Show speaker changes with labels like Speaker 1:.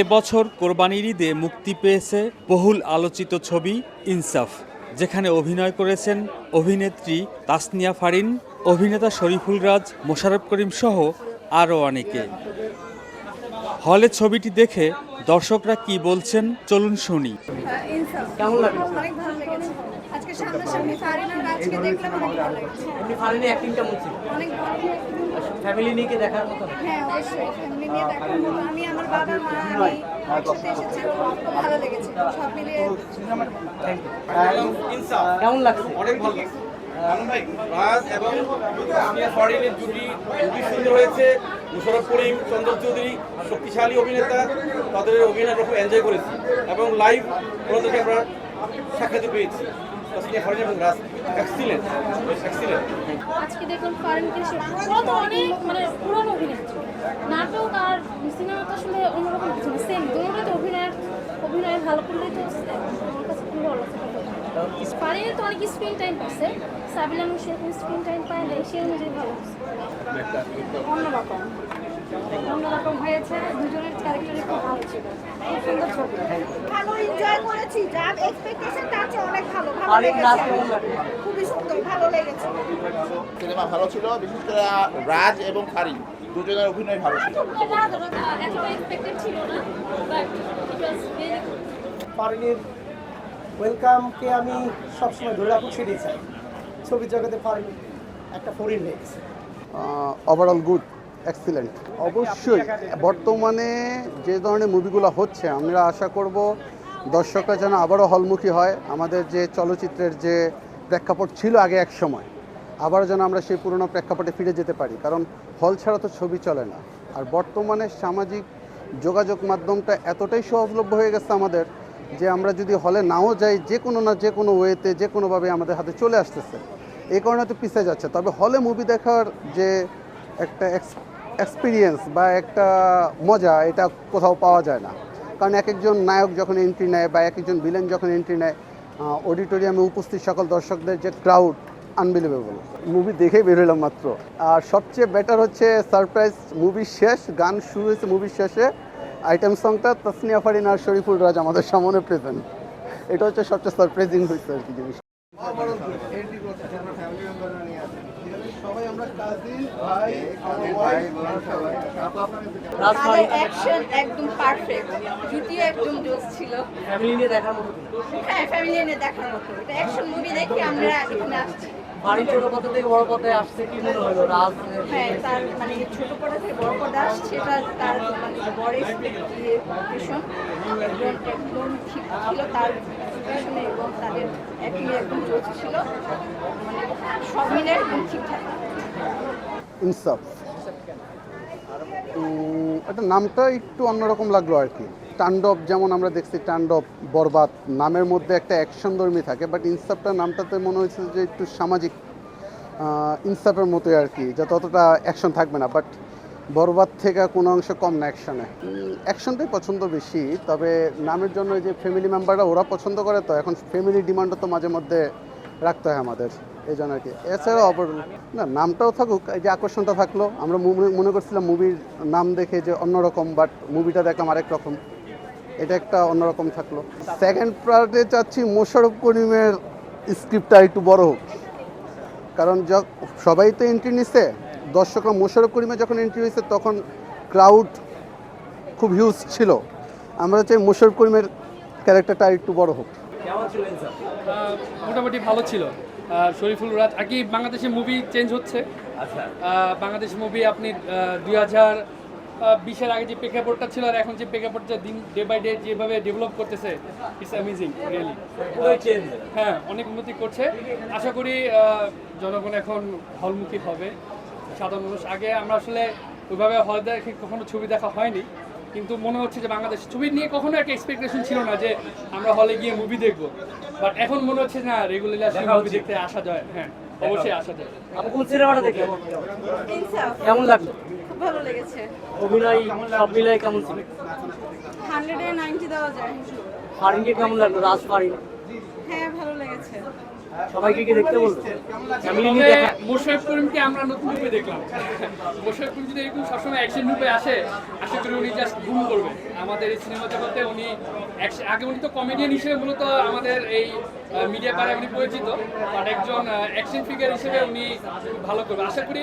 Speaker 1: এবছর কোরবানির ঈদে মুক্তি পেয়েছে বহুল আলোচিত ছবি ইনসাফ যেখানে অভিনয় করেছেন অভিনেত্রী তাসনিয়া ফারিন অভিনেতা শরীফুল রাজ মোশারফ করিম সহ আরও অনেকে। হলে ছবিটি দেখে দর্শকরা কি বলছেন চলুন শুনি।
Speaker 2: ইনসাফ।
Speaker 3: কেমন
Speaker 2: আজকে সামনাসামনি ফারিনার আজকে দেখলাম অনেক ভালো লেগেছে
Speaker 3: এমনি ফারিনে অ্যাক্টিং কেমন
Speaker 2: অনেক ভালো
Speaker 3: ফ্যামিলি নিয়ে দেখার মতো?
Speaker 2: হ্যাঁ অবশ্যই ফ্যামিলি নিয়ে দেখার মতো। আমি আমার বাবা মা আমি একসাথে এসেছি খুব ভালো লেগেছে। সব মিলিয়ে
Speaker 3: কেমন লাগছে?
Speaker 4: অনেক ভালো লাগছে। রাজ এবং তাসমিয়া ফরিনের জুটি খুবই সুন্দর হয়েছে। মুশারফ করিম চন্দ্র চৌধুরী শক্তিশালী অভিনেতা। তাদের অভিনয় খুব এনজয় করেছি। এবং লাইভ ওনাদেরকে আমরা সাক্ষাৎ পেয়েছি।
Speaker 5: আজকে দেখলাম তো অনেক মানে পুরনো অভিনেত্রী নাটক আর সিনেমা তো আসলে অন্যরকম কিছু না। সেম দুটোই তো অভিনয়ের অভিনয় ভালো করলেই তো আমার কাছে খুব ভালো লাগছে। ফারিনের তো অনেক স্ক্রিন টাইম পাচ্ছে। সাবিলানো সেরকম স্ক্রিন টাইম পায় সে অনুযায়ী ভালো
Speaker 2: অন্যরকম হয়েছে দুজনের ক্যারেক্টারই খুব ভালো ছিল। খুব সুন্দর ছবি। ভালো এনজয় করেছি যার এক্সপেকটেশন তার চেয়ে অনেক ভালো। ভালো
Speaker 3: রাজ
Speaker 2: লেগেছে খুবই সুন্দর ভালো লেগেছে।
Speaker 6: সিনেমা ভালো ছিল বিশেষ করে রাজ এবং ফারিন দুজনের অভিনয় ভালো ছিল।
Speaker 5: এতটা এক্সপেক্টেড ছিল না বাট ইট ওয়াজ ভেরি
Speaker 7: ফারিনের ওয়েলকামকে আমি সবসময় ধরে রাখুন সেটাই চাই। ছবির জগতে ফারিন একটা ফরিন লেগেছে
Speaker 8: ওভারঅল গুড এক্সিলেন্ট অবশ্যই, বর্তমানে যে ধরনের মুভিগুলো হচ্ছে, আমরা আশা করব দর্শকরা যেন আবারও হলমুখী হয়। আমাদের যে চলচ্চিত্রের যে প্রেক্ষাপট ছিল আগে এক সময়, আবারও যেন আমরা সেই পুরনো প্রেক্ষাপটে ফিরে যেতে পারি। কারণ হল ছাড়া তো ছবি চলে না। আর বর্তমানে সামাজিক যোগাযোগ মাধ্যমটা এতটাই সহজলভ্য হয়ে গেছে আমাদের যে আমরা যদি হলে নাও যাই, যে কোনো না যে কোনো ওয়েতে, যে কোনোভাবে আমাদের হাতে চলে আসতেছে। এই কারণে তো পিছিয়ে যাচ্ছে। তবে হলে মুভি দেখার যে একটা এক্সপিরিয়েন্স বা একটা মজা এটা কোথাও পাওয়া যায় না। কারণ এক একজন নায়ক যখন এন্ট্রি নেয় বা এক একজন ভিলেন যখন এন্ট্রি নেয় অডিটোরিয়ামে উপস্থিত সকল দর্শকদের যে ক্রাউড আনবিলিভেবল মুভি দেখেই বের বেরোলাম মাত্র। আর সবচেয়ে বেটার হচ্ছে সারপ্রাইজ মুভি শেষ, গান শুরু হয়েছে মুভির শেষে। আইটেম সংটা তাসনিয়া ফারিন আর শরীফুল রাজ আমাদের সামনে প্রেজেন্ট এটা হচ্ছে সবচেয়ে সারপ্রাইজিং হয়েছে আর কি জিনিস
Speaker 6: সবাই আমরা কাজিন ভাই
Speaker 2: অ্যাকশন একদম পারফেক্ট জুটিও একদম জোস ছিল।
Speaker 3: ফ্যামিলি নিয়ে দেখার মতো।
Speaker 2: হ্যাঁ ফ্যামিলি নিয়ে দেখার মতো। এটা অ্যাকশন মুভি দেখে আমরা এখানে আসছি।
Speaker 3: ফারিন ছোট পথে থেকে বড় পথে আসছে কি মনে হলো? রাজ
Speaker 2: হ্যাঁ তার মানে ছোট পর্দা থেকে বড় পর্দা আসছে এটা তার মানে বড় এক্সপেকটেশন একদম ঠিক ছিল তার এক্সপেকটেশনে এবং তাদের অ্যাক্টিং একদম চলছে ছিল। মানে সব মিলে একদম ঠিকঠাক।
Speaker 8: ইনসাফ। এটা নামটা একটু অন্যরকম লাগল আর কি। তাণ্ডব যেমন আমরা দেখছি, তাণ্ডব, বরবাদ নামের মধ্যে একটা অ্যাকশন ধর্মী থাকে বাট ইনসাফটার নামটাতে মনে হয়েছে যে একটু সামাজিক ইনসাফের মতোই আর কি, যাতে অতটা অ্যাকশন থাকবে না বাট বরবাদ থেকে কোনো অংশ কম না অ্যাকশনে অ্যাকশনটাই পছন্দ বেশি, তবে নামের জন্য যে ফ্যামিলি মেম্বাররা ওরা পছন্দ করে তো, এখন ফ্যামিলি ডিমান্ডও তো মাঝে মধ্যে রাখতে হয় আমাদের। এই জন্য আর কি। এছাড়াও অপর না নামটাও থাকুক এই যে আকর্ষণটা থাকল। আমরা মনে- মনে করছিলাম মুভির নাম দেখে যে অন্যরকম বাট মুভিটা দেখলাম আরেক রকম। এটা একটা অন্যরকম থাকল। সেকেন্ড পার্টে চাচ্ছি মোশারফ করিমের স্ক্রিপ্টটা একটু বড় হোক। কারণ য- সবাই তো এন্ট্রি নিছে। দর্শকরা মোশারফ করিমে যখন এন্ট্রি হয়েছে তখন ক্রাউড খুব হিউজ ছিল। আমরা চাই মোশারফ করিমের ক্যারেক্টারটা একটু বড় হোক।
Speaker 9: মোটামুটি ভালো ছিল। শরীফুল রাজ আর কি বাংলাদেশে মুভি চেঞ্জ হচ্ছে?
Speaker 3: আচ্ছা।
Speaker 9: বাংলাদেশ মুভি আপনি দুই হাজার বিশের আগে যে প্রেক্ষাপটটা ছিল আর এখন যে প্রেক্ষাপটটা দিন ডে বাই ডে যেভাবে ডেভেলপ করতেছে ইটস অ্যামেজিং রিয়েলি হ্যাঁ অনেক উন্নতি করছে। আশা করি জনগণ এখন হলমুখী হবে। সাধারণ মানুষ আগে আমরা আসলে ওইভাবে হল দেখে কখনো ছবি দেখা হয়নি। কিন্তু মনে হচ্ছে যে বাংলাদেশ ছবি নিয়ে কখনো একটা এক্সপেকটেশন ছিল না যে আমরা হলে গিয়ে মুভি দেখব। বাট এখন মনে হচ্ছে না রেগুলারলি আসলে মুভি দেখতে আসা যায়। হ্যাঁ অবশ্যই আসা যায়।
Speaker 3: আপনি কোন সিনেমাটা দেখলেন কেমন লাগল?
Speaker 2: খুব ভালো লেগেছে।
Speaker 3: অভিনয় সব মিলাই কেমন ছিল?
Speaker 2: হান্ড্রেডে নাইনটি দেওয়া যায়।
Speaker 3: ফারিনকে কেমন লাগল? রাজ ফারিন?
Speaker 2: হ্যাঁ ভালো লেগেছে।
Speaker 3: সবাইকে কি দেখতে বলব? ফ্যামিলি নিয়ে দেখা।
Speaker 9: মোশাররফ করিমকে আমরা নতুন রূপে দেখলাম। মোশারফ করিম যদি এরকম সবসময় অ্যাকশন রূপে আসে আশা করি উনি জাস্ট ঘুম করবে। আমাদের এই সিনেমা জগতে উনি আগে উনি তো কমেডিয়ান হিসেবে মূলত আমাদের এই মিডিয়া পাড়ায় উনি পরিচিত। বাট একজন অ্যাকশন ফিগার হিসেবে উনি ভালো করবে। আশা করি